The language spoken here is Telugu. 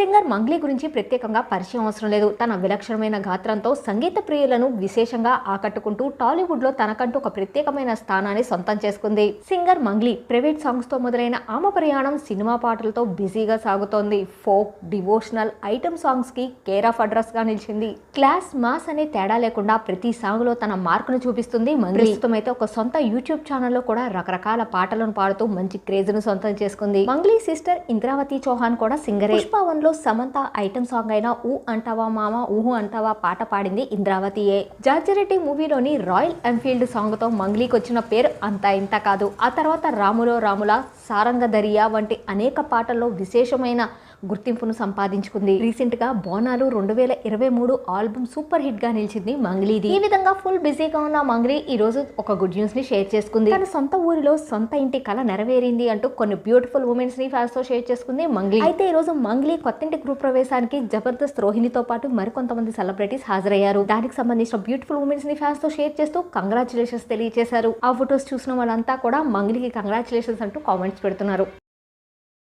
సింగర్ మంగ్లీ గురించి ప్రత్యేకంగా పరిచయం అవసరం లేదు. తన విలక్షణమైన గాత్రంతో సంగీత ప్రియులను విశేషంగా ఆకట్టుకుంటూ టాలీవుడ్లో తనకంటూ ఒక ప్రత్యేకమైన స్థానాన్ని సొంతం చేసుకుంది. సింగర్ మంగ్లీ ప్రైవేట్ సాంగ్స్తో మొదలైన ఆమె ప్రయాణం సినిమా పాటలతో బిజీగా సాగుతోంది. ఫోక్ డివోషనల్ ఐటమ్ సాంగ్స్కి కేర్ ఆఫ్ అడ్రస్గా నిలిచింది. క్లాస్ మాస్ అనే తేడా లేకుండా ప్రతి సాంగ్లో తన మార్కును చూపిస్తుంది మంగ్లీ. ప్రస్తుతం అయితే ఒక సొంత యూట్యూబ్ ఛానల్లో కూడా రకరకాల పాటలను పాడుతూ మంచి క్రేజ్ను సొంతం చేసుకుంది. మంగ్లీ సిస్టర్ ఇంద్రావతి చౌహాన్ కూడా సింగరే. Pushpa one Samantha item song అయిన ఊ అంటావా మామ ఊహు అంటావా పాట పాడింది ఇంద్రావతియే. జార్జిరెడ్డి మూవీలోని రాయల్ ఎన్ఫీల్డ్ సాంగ్తో మంగ్లీకి వచ్చిన పేరు అంత ఇంత కాదు. ఆ తర్వాత రాములో రాముల సారంగ దరియా వంటి అనేక పాటల్లో విశేషమైన గుర్తింపును సంపాదించుకుంది. రీసెంట్గా బోనాలు రెండు వేల ఇరవై మూడు ఆల్బమ్ సూపర్ హిట్గా నిలిచింది మంగ్లీది ఈ విధంగా ఫుల్ బిజీగా ఉన్న మంగ్లీ ఈ రోజు ఒక గుడ్ న్యూస్ని షేర్ చేసుకుంది. తన సొంత ఊరిలో సొంత ఇంటి కళ నెరవేరింది అంటూ కొన్ని బ్యూటిఫుల్ ఉమెన్స్ని ఫ్యాన్స్తో షేర్ చేసుకుంది మంగ్లీ అయితే ఈ రోజు మంగ్లీ కొత్తింటి గృహ ప్రవేశానికి జబర్దస్త్ రోహిణితో పాటు మరికొంతమంది సెలబ్రిటీస్ హాజరయ్యారు. దానికి సంబంధించిన బ్యూటిఫుల్ ఉమెన్స్ని ఫ్యాన్స్తో షేర్ చేస్తూ కంగ్రాచులేషన్స్ తెలియజేశారు. ఆ ఫొటోస్ చూసిన వాళ్ళంతా కూడా మంగ్లీకి కంగ్రాచులేషన్స్ అంటూ కామెంట్స్ పెడుతున్నారు.